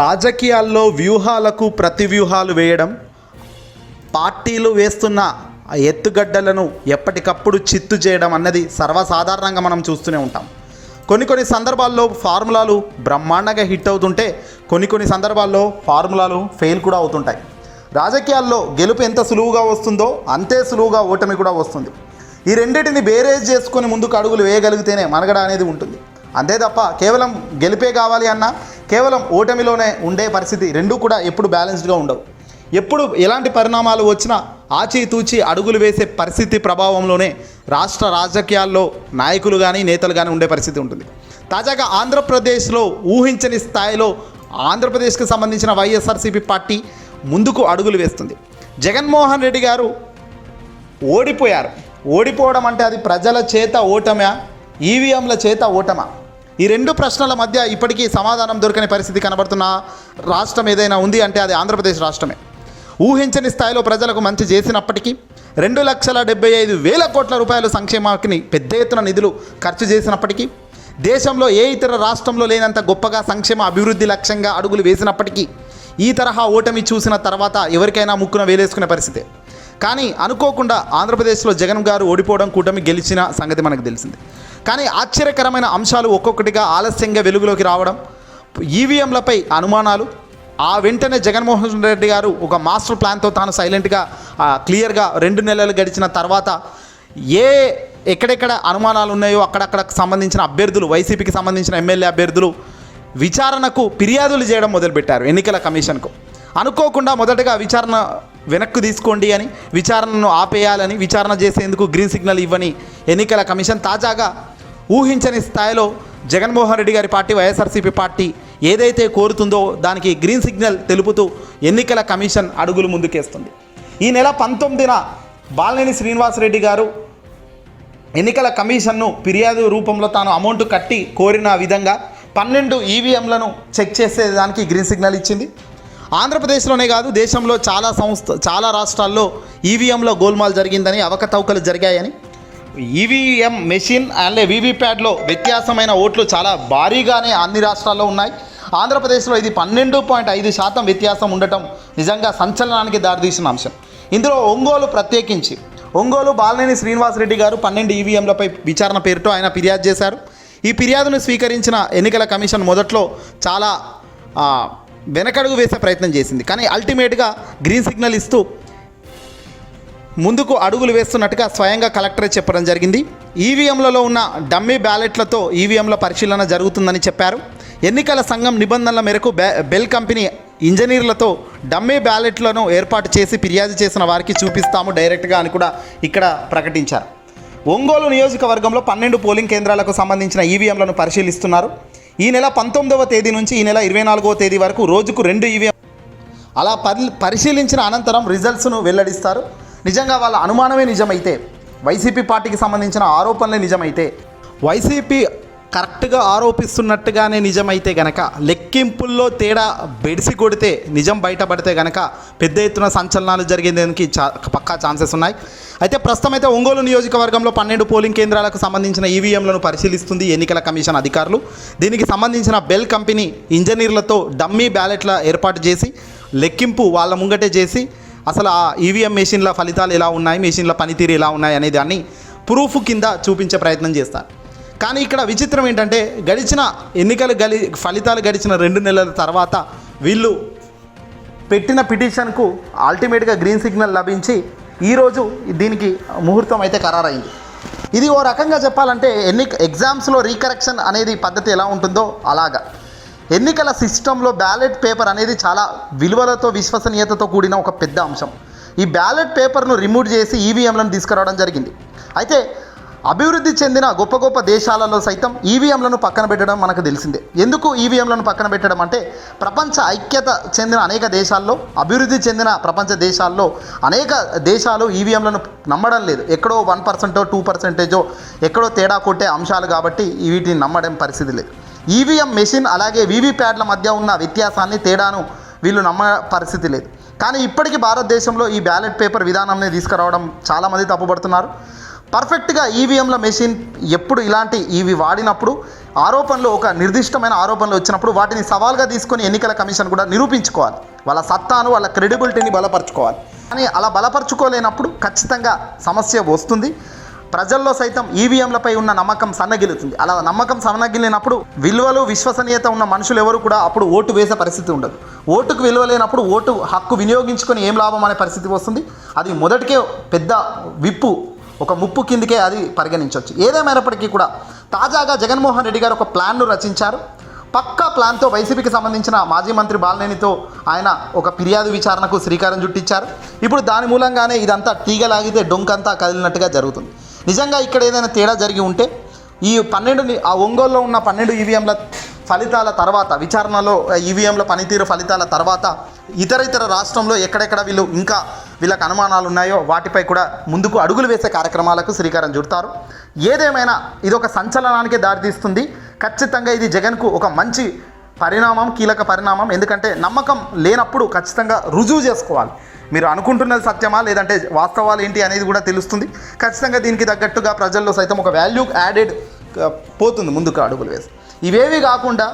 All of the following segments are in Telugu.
రాజకీయాల్లో వ్యూహాలకు ప్రతి వ్యూహాలు వేయడం పార్టీలు వేస్తున్న ఆ ఎత్తుగడ్డలను ఎప్పటికప్పుడు చిత్తు చేయడం అన్నది సర్వసాధారణంగా మనం చూస్తూనే ఉంటాం. కొన్ని కొన్ని సందర్భాల్లో ఫార్ములాలు బ్రహ్మాండంగా హిట్ అవుతుంటే కొన్ని కొన్ని సందర్భాల్లో ఫార్ములాలు ఫెయిల్ కూడా అవుతుంటాయి. రాజకీయాల్లో గెలుపు ఎంత సులువుగా వస్తుందో అంతే సులువుగా ఓటమి కూడా వస్తుంది. ఈ రెండింటిని బేరేజ్ చేసుకొని ముందుకు అడుగులు వేయగలిగితేనే మనగడ అనేది ఉంటుంది. అంతే తప్ప కేవలం గెలిపే కావాలి అన్నా కేవలం ఓటమిలోనే ఉండే పరిస్థితి రెండూ కూడా ఎప్పుడు బ్యాలెన్స్డ్గా ఉండవు. ఎప్పుడు ఎలాంటి పరిణామాలు వచ్చినా ఆచితూచి అడుగులు వేసే పరిస్థితి ప్రభావంలోనే రాష్ట్ర రాజకీయాల్లో నాయకులు కానీ నేతలు కానీ ఉండే పరిస్థితి ఉంటుంది. తాజాగా ఆంధ్రప్రదేశ్లో ఊహించని స్థాయిలో ఆంధ్రప్రదేశ్కి సంబంధించిన వైఎస్ఆర్సీపీ పార్టీ ముందుకు అడుగులు వేస్తుంది. జగన్మోహన్ రెడ్డి గారు ఓడిపోయారు. ఓడిపోవడం అంటే అది ప్రజల చేత ఓటమా? ఈవీఎంల చేత ఓటమా? ఈ రెండు ప్రశ్నల మధ్య ఇప్పటికీ సమాధానం దొరకని పరిస్థితి కనబడుతున్న రాష్ట్రం ఏదైనా ఉంది అంటే అది ఆంధ్రప్రదేశ్ రాష్ట్రమే. ఊహించని స్థాయిలో ప్రజలకు మంచి చేసినప్పటికీ రెండు లక్షల డెబ్బై ఐదు వేల కోట్ల రూపాయలు సంక్షేమానికి పెద్ద ఎత్తున నిధులు ఖర్చు చేసినప్పటికీ దేశంలో ఏ ఇతర రాష్ట్రంలో లేనంత గొప్పగా సంక్షేమ అభివృద్ధి లక్ష్యంగా అడుగులు వేసినప్పటికీ ఈ తరహా ఓటమి చూసిన తర్వాత ఎవరికైనా ముక్కున వేలేసుకునే పరిస్థితే. కానీ అనుకోకుండా ఆంధ్రప్రదేశ్లో జగన్ గారు ఓడిపోవడం కూటమి గెలిచిన సంగతి మనకు తెలిసింది. కానీ ఆశ్చర్యకరమైన అంశాలు ఒక్కొక్కటిగా ఆలస్యంగా వెలుగులోకి రావడం ఈవీఎంలపై అనుమానాలు ఆ వెంటనే జగన్మోహన్ రెడ్డి గారు ఒక మాస్టర్ ప్లాన్తో తాను సైలెంట్గా క్లియర్గా రెండు నెలలు గడిచిన తర్వాత ఏ ఎక్కడెక్కడ అనుమానాలు ఉన్నాయో అక్కడక్కడ సంబంధించిన అభ్యర్థులు వైసీపీకి సంబంధించిన ఎమ్మెల్యే అభ్యర్థులు విచారణకు ఫిర్యాదులు చేయడం మొదలుపెట్టారు ఎన్నికల కమిషన్కు. అనుకోకుండా మొదటగా విచారణ వెనక్కు తీసుకోండి అని విచారణను ఆపేయాలని విచారణ చేసేందుకు గ్రీన్ సిగ్నల్ ఇవ్వని ఎన్నికల కమిషన్ తాజాగా ఊహించని స్థాయిలో జగన్మోహన్ రెడ్డి గారి పార్టీ వైఎస్ఆర్సీపీ పార్టీ ఏదైతే కోరుతుందో దానికి గ్రీన్ సిగ్నల్ తెలుపుతూ ఎన్నికల కమిషన్ అడుగులు ముందుకేస్తుంది. ఈ నెల పంతొమ్మిదిన బాలినేని శ్రీనివాసరెడ్డి గారు ఎన్నికల కమిషన్ను ఫిర్యాదు రూపంలో తాను అమౌంట్ కట్టి కోరిన విధంగా పన్నెండు ఈవీఎంలను చెక్ చేసేదానికి గ్రీన్ సిగ్నల్ ఇచ్చింది. ఆంధ్రప్రదేశ్లోనే కాదు దేశంలో చాలా సంస్థ చాలా రాష్ట్రాల్లో ఈవీఎంలో గోల్మాల్ జరిగిందని అవకతవకలు జరిగాయని. ఈవీఎం మెషిన్ అండ్ వీవీప్యాడ్లో వ్యత్యాసమైన ఓట్లు చాలా భారీగానే అన్ని రాష్ట్రాల్లో ఉన్నాయి. ఆంధ్రప్రదేశ్లో ఇది పన్నెండు పాయింట్ ఐదు శాతం వ్యత్యాసం ఉండటం నిజంగా సంచలనానికి దారితీసిన అంశం. ఇందులో ఒంగోలు ప్రత్యేకించి ఒంగోలు బాలనేని శ్రీనివాసరెడ్డి గారు పన్నెండు ఈవీఎంలపై విచారణ పేరుతో ఆయన ఫిర్యాదు చేశారు. ఈ ఫిర్యాదును స్వీకరించిన ఎన్నికల కమిషన్ మొదట్లో చాలా వెనకడుగు వేసే ప్రయత్నం చేసింది. కానీ అల్టిమేట్గా గ్రీన్ సిగ్నల్ ఇస్తూ ముందుకు అడుగులు వేస్తున్నట్టుగా స్వయంగా కలెక్టరే చెప్పడం జరిగింది. ఈవీఎంలలో ఉన్న డమ్మీ బ్యాలెట్లతో ఈవీఎంల పరిశీలన జరుగుతుందని చెప్పారు. ఎన్నికల సంఘం నిబంధనల మేరకు బెల్ కంపెనీ ఇంజనీర్లతో డమ్మీ బ్యాలెట్లను ఏర్పాటు చేసి ఫిర్యాదు చేసిన వారికి చూపిస్తాము డైరెక్ట్గా అని కూడా ఇక్కడ ప్రకటించారు. ఒంగోలు నియోజకవర్గంలో పన్నెండు పోలింగ్ కేంద్రాలకు సంబంధించిన ఈవీఎంలను పరిశీలిస్తున్నారు. ఈ నెల పంతొమ్మిదవ తేదీ నుంచి ఈ నెల ఇరవై నాలుగవ తేదీ వరకు రోజుకు రెండు ఈవీఎం అలా పరి పరిశీలించిన అనంతరం రిజల్ట్స్ను వెల్లడిస్తారు. నిజంగా వాళ్ళ అనుమానమే నిజమైతే వైసీపీ పార్టీకి సంబంధించిన ఆరోపణలే నిజమైతే వైసీపీ కరెక్ట్గా ఆరోపిస్తున్నట్టుగానే నిజమైతే గనక లెక్కింపుల్లో తేడా బెడిసి కొడితే నిజం బయటపడితే గనక పెద్ద ఎత్తున సంచలనాలు జరిగేదానికి చా పక్కా ఛాన్సెస్ ఉన్నాయి. అయితే ప్రస్తుతం అయితే ఒంగోలు నియోజకవర్గంలో పన్నెండు పోలింగ్ కేంద్రాలకు సంబంధించిన ఈవీఎంలను పరిశీలిస్తుంది ఎన్నికల కమిషన్ అధికారులు. దీనికి సంబంధించిన బెల్ కంపెనీ ఇంజనీర్లతో డమ్మీ బ్యాలెట్ల ఏర్పాటు చేసి లెక్కింపు వాళ్ళ ముంగటే చేసి అసలు ఆ ఈవీఎం మెషిన్ల ఫలితాలు ఎలా ఉన్నాయి మెషిన్ల పనితీరు ఎలా ఉన్నాయి అనే దాన్ని ప్రూఫ్ కింద చూపించే ప్రయత్నం చేస్తారు. కానీ ఇక్కడ విచిత్రం ఏంటంటే గడిచిన ఎన్నికలు గలి ఫలితాలు గడిచిన రెండు నెలల తర్వాత వీళ్ళు పెట్టిన పిటిషన్కు అల్టిమేట్గా గ్రీన్ సిగ్నల్ లభించి ఈరోజు దీనికి ముహూర్తం అయితే ఖరారైంది. ఇది ఓ రకంగా చెప్పాలంటే ఎన్ని ఎగ్జామ్స్లో రీకరెక్షన్ అనేది పద్ధతి ఎలా ఉంటుందో అలాగా. ఎన్నికల సిస్టంలో బ్యాలెట్ పేపర్ అనేది చాలా విలువలతో విశ్వసనీయతతో కూడిన ఒక పెద్ద అంశం. ఈ బ్యాలెట్ పేపర్ను రిమూవ్ చేసి ఈవీఎంలను తీసుకురావడం జరిగింది. అయితే అభివృద్ధి చెందిన గొప్ప గొప్ప దేశాలలో సైతం ఈవీఎంలను పక్కన పెట్టడం మనకు తెలిసిందే. ఎందుకు ఈవీఎంలను పక్కన పెట్టడం అంటే ప్రపంచ ఐక్యత చెందిన అనేక దేశాల్లో అభివృద్ధి చెందిన ప్రపంచ దేశాల్లో అనేక దేశాలు ఈవీఎంలను నమ్మడం లేదు. ఎక్కడో వన్ పర్సెంటో టూ పర్సెంటేజో ఎక్కడో తేడా కొట్టే అంశాలు కాబట్టి వీటిని నమ్మడం పరిస్థితి లేదు. ఈవీఎం మెషిన్ అలాగే వీవీప్యాడ్ల మధ్య ఉన్న వ్యత్యాసాన్ని తేడాను వీళ్ళు నమ్మ పరిస్థితి లేదు. కానీ ఇప్పటికీ భారతదేశంలో ఈ బ్యాలెట్ పేపర్ విధానాన్ని తీసుకురావడం చాలామంది తప్పుపడుతున్నారు. పర్ఫెక్ట్గా ఈవీఎంల మెషిన్ ఎప్పుడు ఇలాంటి ఇవి వాడినప్పుడు ఆరోపణలు ఒక నిర్దిష్టమైన ఆరోపణలు వచ్చినప్పుడు వాటిని సవాల్గా తీసుకొని ఎన్నికల కమిషన్ కూడా నిరూపించుకోవాలి. వాళ్ళ సత్తాను వాళ్ళ క్రెడిబిలిటీని బలపరచుకోవాలి. కానీ అలా బలపరచుకోలేనప్పుడు ఖచ్చితంగా సమస్య వస్తుంది. ప్రజల్లో సైతం ఈవీఎంలపై ఉన్న నమ్మకం సన్నగిలుతుంది అలా నమ్మకం సన్నగిలినప్పుడు విలువలు విశ్వసనీయత ఉన్న మనుషులు ఎవరు కూడా అప్పుడు ఓటు వేసే పరిస్థితి ఉండదు. ఓటుకు విలువ లేనప్పుడు ఓటు హక్కు వినియోగించుకొని ఏం లాభం అనే పరిస్థితి వస్తుంది. అది మొదటికే పెద్ద విప్పు ఒక ముప్పు కిందకే అది పరిగణించవచ్చు. ఏదేమైనప్పటికీ కూడా తాజాగా జగన్మోహన్ రెడ్డి గారు ఒక ప్లాన్ను రచించారు. పక్కా ప్లాన్తో వైసీపీకి సంబంధించిన మాజీ మంత్రి బాలనేనితో ఆయన ఒక ఫిర్యాదు విచారణకు శ్రీకారం చుట్టించారు. ఇప్పుడు దాని మూలంగానే ఇదంతా తీగలాగితే డొంకంతా కదిలినట్టుగా జరుగుతుంది. నిజంగా ఇక్కడ ఏదైనా తేడా జరిగి ఉంటే ఈ పన్నెండు ఆ ఒంగోలులో ఉన్న పన్నెండు ఈవీఎంల ఫలితాల తర్వాత విచారణలో ఈవీఎంల పనితీరు ఫలితాల తర్వాత ఇతర ఇతర రాష్ట్రంలో ఎక్కడెక్కడ వీళ్ళు ఇంకా వీళ్ళకి అనుమానాలు ఉన్నాయో వాటిపై కూడా ముందుకు అడుగులు వేసే కార్యక్రమాలకు శ్రీకారం చుడతారు. ఏదేమైనా ఇది ఒక సంచలనానికి దారితీస్తుంది ఖచ్చితంగా ఇది జగన్కు ఒక మంచి పరిణామం కీలక పరిణామం. ఎందుకంటే నమ్మకం లేనప్పుడు ఖచ్చితంగా రుజువు చేసుకోవాలి. మీరు అనుకుంటున్నది సత్యమా లేదంటే వాస్తవాలు ఏంటి అనేది కూడా తెలుస్తుంది. ఖచ్చితంగా దీనికి తగ్గట్టుగా ప్రజల్లో సైతం ఒక వాల్యూ యాడెడ్ పోతుంది ముందుకు అడుగులు వేసి. ఇవేవి కాకుండా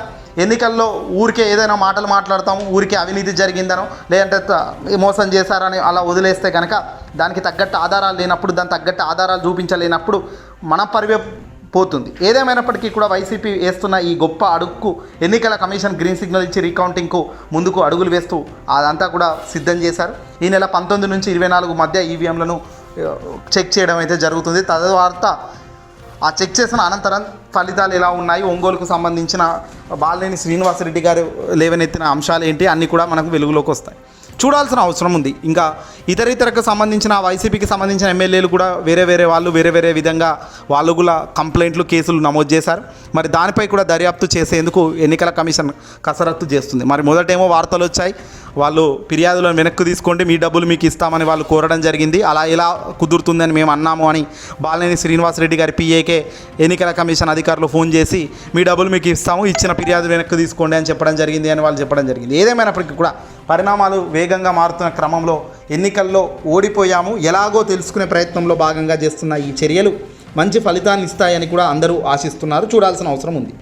ఎన్నికల్లో ఊరికే ఏదైనా మాటలు మాట్లాడతాము ఊరికే అవినీతి జరిగిందనో లేదంటే మోసం చేశారని అలా వదిలేస్తే కనుక దానికి తగ్గట్టు ఆధారాలు లేనప్పుడు దానికి తగ్గట్టు ఆధారాలు చూపించలేనప్పుడు మన పరివే పోతుంది. ఏదేమైనప్పటికీ కూడా వైసీపీ వేస్తున్న ఈ గొప్ప అడుగుకు ఎన్నికల కమిషన్ గ్రీన్ సిగ్నల్ ఇచ్చి రీకౌంటింగ్కు ముందుకు అడుగులు వేస్తూ అదంతా కూడా సిద్ధం చేశారు. ఈ నెల పంతొమ్మిది నుంచి ఇరవై నాలుగు మధ్య ఈవీఎంలను చెక్ చేయడం అయితే జరుగుతుంది. తదవార్త ఆ చెక్ చేసిన అనంతరం ఫలితాలు ఎలా ఉన్నాయి? ఒంగోలుకు సంబంధించిన బాలినేని శ్రీనివాసరెడ్డి గారు లేవనెత్తిన అంశాలు ఏంటి? అన్నీ కూడా మనకు వెలుగులోకి వస్తాయి. చూడాల్సిన అవసరం ఉంది. ఇంకా ఇతర ఇతరకు సంబంధించిన వైసీపీకి సంబంధించిన ఎమ్మెల్యేలు కూడా వేరే వేరే వాళ్ళు వేరే వేరే విధంగా వాళ్ళు కూడా కంప్లైంట్లు కేసులు నమోదు చేశారు. మరి దానిపై కూడా దర్యాప్తు చేసేందుకు ఎన్నికల కమిషన్ కసరత్తు చేస్తుంది. మరి మొదటేమో వార్తలు వచ్చాయి. వాళ్ళు ఫిర్యాదులను వెనక్కి తీసుకోండి మీ డబ్బులు మీకు ఇస్తామని వాళ్ళు కోరడం జరిగింది. అలా ఎలా కుదురుతుందని మేము అన్నాము అని బాలినేని శ్రీనివాసరెడ్డి గారి పిఏకే ఎన్నికల కమిషన్ అధికారులు ఫోన్ చేసి మీ డబ్బులు మీకు ఇస్తాము ఇచ్చిన ఫిర్యాదు వెనక్కి తీసుకోండి అని చెప్పడం జరిగింది అని వాళ్ళు చెప్పడం జరిగింది. ఏదేమైనప్పటికీ కూడా పరిణామాలు వేగంగా మారుతున్న క్రమంలో ఎన్నికల్లో ఓడిపోయాము. ఎలాగో తెలుసుకునే ప్రయత్నంలో భాగంగా చేస్తున్న ఈ చర్యలు మంచి ఫలితాన్ని ఇస్తాయని కూడా అందరూ ఆశిస్తున్నారు. చూడాల్సిన అవసరం ఉంది.